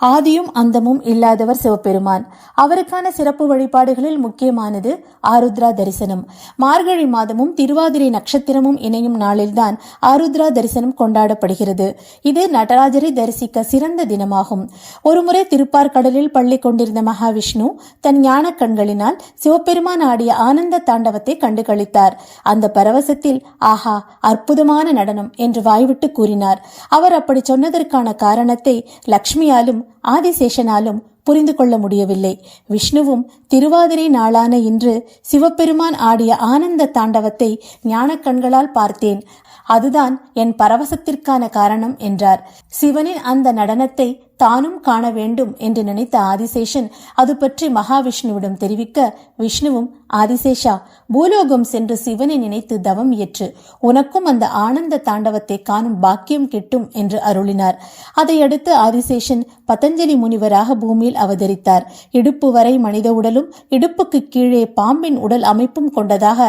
ஆதியும் அந்தமும் இல்லாதவர் சிவபெருமான். அவருக்கான சிறப்பு வழிபாடுகளில் முக்கியமானது ஆருத்ரா தரிசனம். மார்கழி மாதமும் திருவாதிரை நட்சத்திரமும் இணையும் நாளில்தான் ஆருத்ரா தரிசனம் கொண்டாடப்படுகிறது. இது நடராஜரை தரிசிக்க சிறந்த தினமாகும். ஒருமுறை திருப்பார்கடலில் பள்ளி கொண்டிருந்த மகாவிஷ்ணு தன் ஞான கண்களினால் சிவபெருமான் ஆடிய ஆனந்த தாண்டவத்தை கண்டுகளித்தார். அந்த பரவசத்தில் ஆஹா அற்புதமான நடனம் என்று வாய்விட்டு கூறினார். அவர் அப்படி சொன்னதற்கான காரணத்தை லக்ஷ்மியாலும் ஆதிசேஷனாலும் புரிந்து கொள்ள முடியவில்லை. விஷ்ணுவும் திருவாதிரை நாளான இன்று சிவபெருமான் ஆடிய ஆனந்த தாண்டவத்தை ஞான கண்களால் பார்த்தேன். அதுதான் என் பரவசத்திற்கான காரணம் என்றார். சிவனின் அந்த நடனத்தை தானும் காண வேண்டும் என்று நினைத்த ஆதிசேஷன் அது பற்றி மகாவிஷ்ணுவிடம் தெரிவிக்க விஷ்ணுவும் ஆதிசேஷா பூலோகம் சென்று சிவனை நினைத்து தவம் ஏற்று உனக்கும் அந்த ஆனந்த தாண்டவத்தை காணும் பாக்கியம் கிட்டும் என்று அருளினார். அதையடுத்து ஆதிசேஷன் பதஞ்சலி முனிவராக பூமியில் அவதரித்தார். இடுப்பு வரை மனித உடலும் இடுப்புக்கு கீழே பாம்பின் உடல் அமைப்பும் கொண்டதாக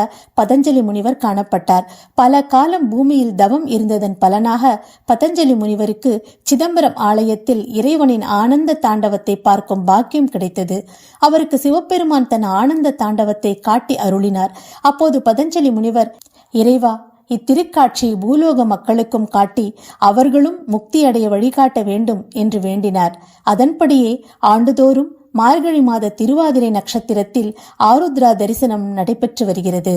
பதஞ்சலி முனிவர் காணப்பட்டார். பல காலம் பூமியில் தவம் இருந்ததன் பலனாக பதஞ்சலி முனிவருக்கு சிதம்பரம் ஆலயத்தில் இறைவனின் ஆனந்த தாண்டவத்தை பார்க்கும் பாக்கியம் கிடைத்தது. அவருக்கு சிவபெருமான் தன் ஆனந்த தாண்டவத்தை காட்டி அருளினார். அப்போது பதஞ்சலி முனிவர் இறைவா இத்திருக்காட்சி பூலோக மக்களுக்கும் காட்டி அவர்களும் முக்தியடைய வழிகாட்ட வேண்டும் என்று வேண்டினார். அதன்படியே ஆண்டுதோறும் மார்கழி மாத திருவாதிரை நட்சத்திரத்தில் ஆருத்ரா தரிசனம் நடைபெற்று வருகிறது.